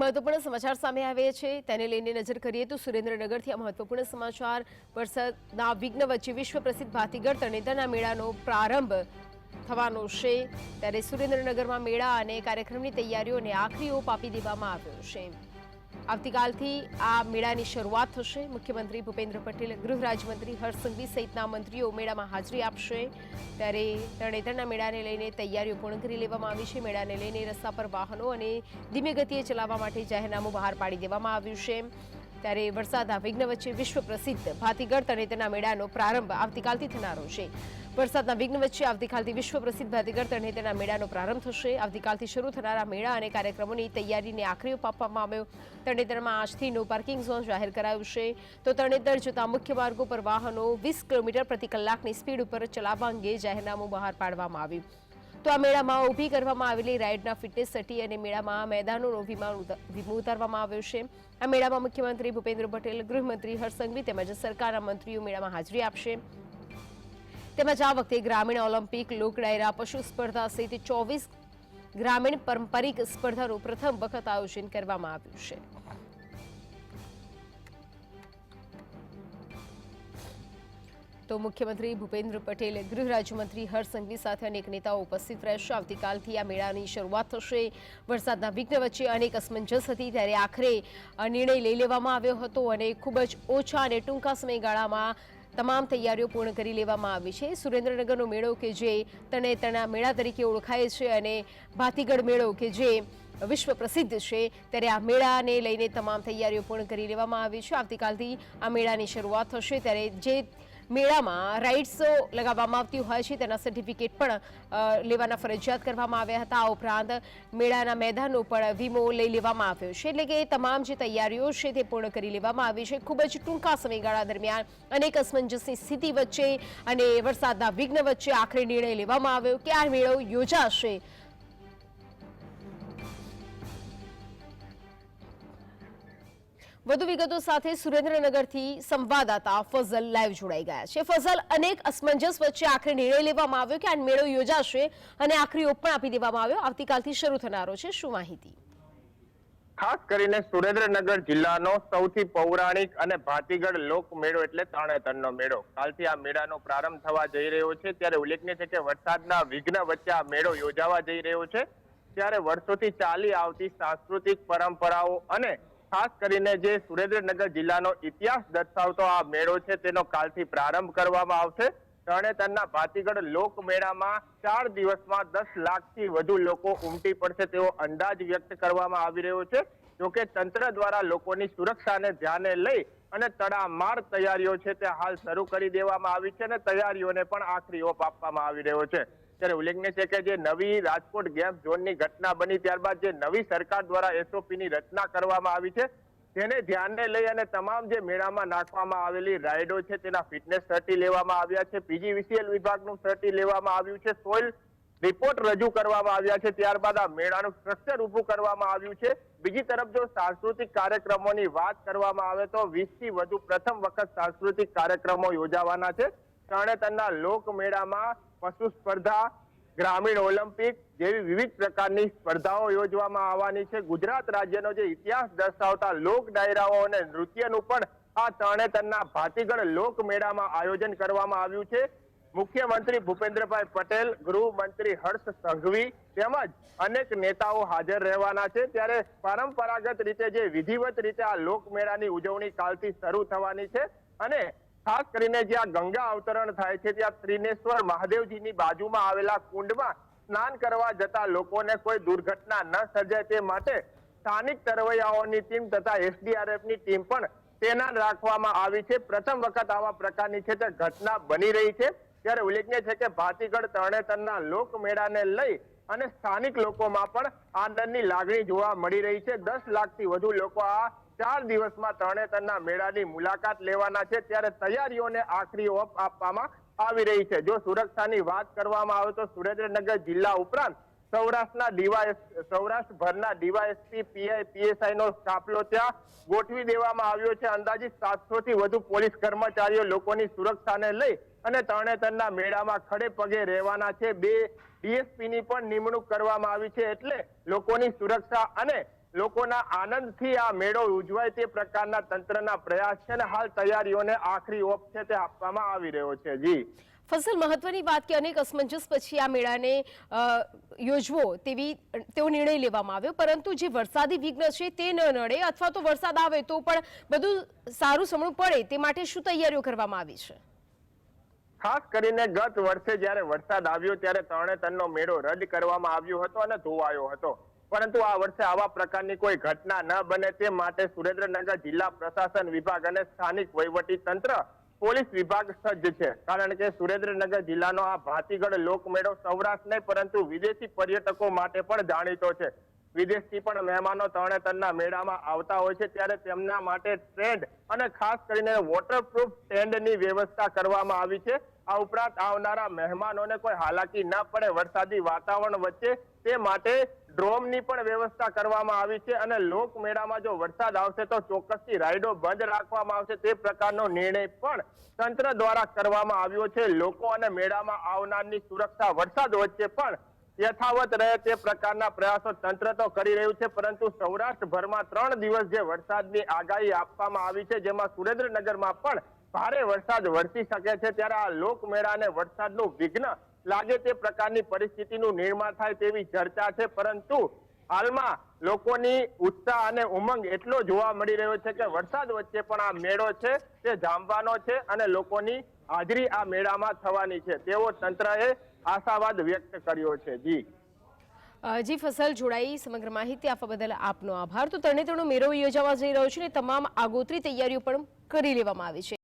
મહત્વપૂર્ણ સમાચાર સામે આવે છે. તેને લઈને નજર કરીએ તો સુરેન્દ્રનગરથી આ મહત્વપૂર્ણ સમાચાર વરસાદના વિઘ્ન વચ્ચે વિશ્વ પ્રસિદ્ધ ભાતીગઢ તરણેતરના મેળાનો પ્રારંભ થવાનો છે. ત્યારે સુરેન્દ્રનગરમાં મેળા અને કાર્યક્રમની તૈયારીઓને આખરી ઓપ આપી દેવામાં આવ્યો છે. આવતીકાલથી આ મેળાની શરૂઆત થશે. મુખ્યમંત્રી ભૂપેન્દ્ર પટેલ, ગૃહ રાજ્યમંત્રી હર્ષસંઘવી સહિતના મંત્રીઓ મેળામાં હાજરી આપશે. ત્યારે તરણેતરના મેળાને લઈને તૈયારીઓ પૂર્ણ કરી લેવામાં આવી છે. મેળાને લઈને રસ્તા પર વાહનો અને ધીમે ગતિએ ચલાવવા માટે જાહેરનામું બહાર પાડી દેવામાં આવ્યું છે. ત્યારે વરસાદના વિઘ્ન વચ્ચે વિશ્વ પ્રસિદ્ધ ભાતીગઢ તરણેતરના મેળાનો પ્રારંભ આવતીકાલથી થનારો છે. વરસાદના વિઘ્ન વચ્ચે આવતીકાલથી વિશ્વ પ્રસિદ્ધ ભાતીગઢ તરણેતરના મેળાનો પ્રારંભ થશે. આવતીકાલથી શરૂ થનારા મેળા અને કાર્યક્રમોની તૈયારીને આખરી આપવામાં આવ્યો. તરણેતરમાં આજથી નો પાર્કિંગ ઝોન જાહેર કરાયું છે. તો તરણેતર જતા મુખ્ય માર્ગો પર વાહનો વીસ કિલોમીટર પ્રતિ કલાકની સ્પીડ ઉપર ચલાવવા અંગે જાહેરનામું બહાર પાડવામાં આવ્યું. તો આ મેળામાં ઊભી કરવામાં આવેલી રાઇડના ફિટનેસ સટી અને મેળામાં મેદાનોનો વીમો ઉતારવામાં આવ્યો છે. આ મેળામાં મુખ્યમંત્રી ભૂપેન્દ્ર પટેલ, ગૃહમંત્રી હર્ષ તેમજ સરકારના મંત્રીઓ મેળામાં હાજરી આપશે. તેમજ આ વખતે ગ્રામીણ ઓલિમ્પિક લોક ડાયરા પશુ સ્પર્ધા સહિત ચોવીસ ગ્રામીણ પારંપરિક સ્પર્ધાનું પ્રથમ વખત આયોજન કરવામાં આવ્યું છે. તો મુખ્યમંત્રી ભૂપેન્દ્ર પટેલ ગૃહ રાજ્યમંત્રી હરસંઘવી સાથે અનેક નેતાઓ ઉપસ્થિત રહેશે. આવતીકાલથી આ મેળાની શરૂઆત થશે. વરસાદના વિઘ્ન વચ્ચે અનેક અસમંજસ હતી ત્યારે આખરે નિર્ણય લઈ લેવામાં આવ્યો હતો અને ખૂબ જ ઓછા અને ટૂંકા સમયગાળામાં તમામ તૈયારીઓ પૂર્ણ કરી લેવામાં આવી છે. સુરેન્દ્રનગરનો મેળો કે જે તણે તણા મેળા તરીકે ઓળખાય છે અને ભાતીગઢ મેળો કે જે વિશ્વ પ્રસિદ્ધ છે ત્યારે આ મેળાને લઈને તમામ તૈયારીઓ પૂર્ણ કરી લેવામાં આવી છે. આવતીકાલથી આ મેળાની શરૂઆત થશે ત્યારે જે મેળામાં રાઇડ્સો લગાવવામાં આવતી હોય છે, તેના સર્ટિફિકેટ પણ લેવાના ફરજિયાત કરવામાં આવ્યા હતા. આ ઉપરાંત મેળાના મેદાનો પણ વીમો લઈ લેવામાં આવ્યો છે. એટલે કે તમામ જે તૈયારીઓ છે તે પૂર્ણ કરી લેવામાં આવી છે. ખૂબ જ ટૂંકા સમયગાળા દરમિયાન અનેક અસમંજસની સ્થિતિ વચ્ચે અને વરસાદના વિઘ્ન વચ્ચે આખરે નિર્ણય લેવામાં આવ્યો કે આ મેળો યોજાશે. વધુ વિગતો સાથે સુરેન્દ્રનગરથી સંવાદદાતા ફઝલ લાઈવ જોડાઈ ગયા છે. ફઝલ, અનેક અસમંજસ વચ્ચે આખરે નિર્ણય લેવામાં આવ્યો કે આ મેળો યોજાશે અને આખરી ઓપ પણ આપી દેવામાં આવ્યો. આવતીકાલથી શરૂ થનારો છે. શું માહિતી? ખાસ કરીને સુરેન્દ્રનગર જિલ્લાનો સૌથી પૌરાણિક અને ભાતીગઢ લોક મેળો એટલે તરણેતરનો મેળો. કાલથી આ મેળાનો પ્રારંભ થવા જઈ રહ્યો છે. ત્યારે ઉલ્લેખનીય છે કે વરસાદના વિઘ્ન વચ્ચે આ મેળો યોજાવા જઈ રહ્યો છે. ત્યારે વર્ષોથી ચાલી આવતી સાંસ્કૃતિક પરંપરાઓ અને ખાસ કરીને જે સુરેન્દ્રનગર જિલ્લાનો ઇતિહાસ દર્શાવતો આ મેળો છે, તેનો કાલથી પ્રારંભ કરવામાં આવશે. તરણેતરના ભાતીગઢ લોક મેળામાં ચાર દિવસમાં દસ લાખથી વધુ લોકો ઉમટી પડશે તેવો અંદાજ વ્યક્ત કરવામાં આવી રહ્યો છે. જોકે તંત્ર દ્વારા લોકોની સુરક્ષાને ધ્યાને લઈ અને તડામાર તૈયારીઓ છે તે હાલ શરૂ કરી દેવામાં આવી છે અને તૈયારીઓને પણ આખરી ઓપ આપવામાં આવી રહ્યો છે. ત્યારે ઉલ્લેખનીય છે કે જે નવી રાજકોટ ગેમ ઝોનની ઘટના બની ત્યારબાદ જે નવી સરકાર દ્વારા એસઓપી ની રચના કરવામાં આવી છે તેને ધ્યાને લઈ અને તમામ જે મેળામાં નાખવામાં આવેલી રાઇડો છે તેના ફિટનેસ સર્ટી લેવામાં આવ્યા છે, પીજીવીસીએલ વિભાગનું સર્ટી લેવામાં આવ્યું છે, સોઇલ રિપોર્ટ રજૂ કરવામાં આવ્યા છે, ત્યારબાદ આ મેળાનું સ્ટ્રક્ચર ઊભું કરવામાં આવ્યું છે. બીજી તરફ જો સાંસ્કૃતિક કાર્યક્રમોની વાત કરવામાં આવે તો વીસથી વધુ પ્રથમ વખત સાંસ્કૃતિક કાર્યક્રમો યોજાવાના છે. તરણેતરના લોક મેળામાં પશુ સ્પર્ધા ગ્રામીણ ઓલિમ્પિક જેવી વિવિધ પ્રકારની સ્પર્ધાઓ યોજવામાં આવવાની છે. ગુજરાત રાજ્યનો જે ઇતિહાસ દર્શાવતા લોક ડાયરાઓ અને નૃત્યનું પણ આ તરણેતરના ભાતીગઢ લોક મેળામાં આયોજન કરવામાં આવ્યું છે. મુખ્યમંત્રી ભૂપેન્દ્રભાઈ પટેલ, ગૃહમંત્રી હર્ષ સંઘવી તેમજ અનેક નેતાઓ હાજર રહેવાના છે. ત્યારે પરંપરાગત રીતે જે વિધિવત રીતે આ લોકમેળાની ઉજવણી કાલથી શરૂ થવાની છે અને ખાસ કરીને જ્યાં ગંગા અવતરણ થાય છે ત્યાં ત્રિનેશ્વર મહાદેવજીની બાજુમાં આવેલા કુંડમાં સ્નાન કરવા જતા લોકોને કોઈ દુર્ઘટના ન સર્જાય તે માટે સ્થાનિક તરવૈયાઓની ટીમ તથા એસડીઆરએફની ટીમ પણ તૈનાત રાખવામાં આવી છે. પ્રથમ વખત આવા પ્રકારની છે તે ઘટના બની રહી છે. ત્યારે ઉલ્લેખનીય છે કે ભાતીગઢ તરણેતરના લોકમેળાને લઈ અને સ્થાનિક લોકોમાં પણ આનંદની લાગણી જોવા મળી રહી છે. દસ લાખથી વધુ લોકો આ ચાર દિવસમાં તરણેતરના મેળાની મુલાકાત લેવાના છે. ત્યારે તૈયારીઓને આખરી ઓપ આપવામાં આવી રહી છે. જો સુરક્ષાની વાત કરવામાં આવે તો સુરેન્દ્રનગર જિલ્લા ઉપરાંત સૌરાષ્ટ્રના ડીવાય સૌરાષ્ટ્રભરના ડીવાયએસપી, પીઆઈ પીએસઆઈ નો કાફલો ત્યાં ગોઠવી દેવામાં આવ્યો છે. અંદાજિત સાતસો થી વધુ પોલીસ કર્મચારીઓ લોકોની સુરક્ષાને લઈ અને તરણેતરના મેળામાં ખડે પગે રહેવાના છે. બે ડીએસપી ની પણ નિમણૂક કરવામાં આવી છે એટલે લોકોની સુરક્ષા અને લોકોના આનંદથી આ મેળો ઉજવાય તે પ્રકારના તંત્રના પ્રયાસ છે અને હાલ તૈયારીઓને આખરી ઓપ છે તે આપવામાં આવી રહ્યો છે. જી. ફસલ મહત્વની વાત કે અનેક અસમંજસ પછી આ મેળાને યોજવો તેવી તેવો નિર્ણય લેવામાં આવ્યો. પરંતુ જે વરસાદી વિઘ્ન છે તે ન નડે અથવા તો વરસાદ આવે તો પણ બધું સારું સમણું પડે તે માટે શું તૈયારીઓ કરવામાં આવી છે? ખાસ કરીને ગત વર્ષે જ્યારે વરસાદ આવ્યો ત્યારે તરણેતરનો મેળો રદ કરવામાં આવ્યો હતો અને ધોવાયો હતો. પરંતુ આ વર્ષે આવા પ્રકારની કોઈ ઘટના ન બને તે માટે સુરેન્દ્રનગર જિલ્લા પ્રશાસન વિભાગ અને સ્થાનિક વહીવટી તંત્ર પોલીસ વિભાગ સજ્જ છે. કારણ કે સુરેન્દ્રનગર જિલ્લાનો આ ભાતીગઢ લોકમેળો સૌરાષ્ટ્ર નહીં, પરંતુ વિદેશી પર્યટકો માટે પણ જાણીતો છે. વિદેશથી પણ મહેમાનો તરણેતરના મેળામાં આવતા હોય છે, ત્યારે તેમના માટે ટ્રેન્ડ અને ખાસ કરીને વોટરપ્રૂફ ટેન્ડની વ્યવસ્થા કરવામાં આવી છે. આ ઉપરાંત આવનારા મહેમાનોને કોઈ હાલાકી ન પડે, વરસાદી વાતાવરણ વચ્ચે તે માટે ડ્રોમની પણ વ્યવસ્થા કરવામાં આવી છે અને લોકમેળામાં જો વરસાદ આવશે તો ચોક્કસથી રાઈડો બંધ રાખવામાં આવશે. તે પ્રકારનો નિર્ણય પણ તંત્ર દ્વારા કરવામાં આવ્યો છે. લોકો અને મેળામાં આવનારની સુરક્ષા વરસાદ વચ્ચે પણ યથાવત રહે તે પ્રકારના પ્રયાસો તંત્ર તો કરી રહ્યું છે, પરંતુ સૌરાષ્ટ્રભરમાં ત્રણ દિવસ જે વરસાદની આગાહી આપવામાં આવી છે, જેમાં સુરેન્દ્રનગરમાં પણ ભારે વરસાદ વરસી શકે છે. ત્યારે આ લોકમેળાને વરસાદનું વિઘ્ન લાગે તે પ્રકારની પરિસ્થિતિનું નિર્માણ થાય તેવી ચર્ચા છે, પરંતુ હાલમાં લોકોની ઉત્સાહ અને ઉમંગ એટલો જોવા મળી રહ્યો છે કે વરસાદ વચ્ચે પણ આ મેળો છે, તે જામવાનો છે અને લોકોની હાજરી આ મેળામાં થવાની છે. તેવો તંત્રએ આશાવાદ વ્યક્ત કર્યો છે. જી. જી, ફસલ જોડાઈ, સમગ્ર માહિતી આપવા બદલ આપનો આભાર. તો તરણેતરનો મેળો યોજાવા જઈ રહ્યો છે અને તમામ આગોતરી તૈયારીઓ પણ કરી લેવામાં આવી છે.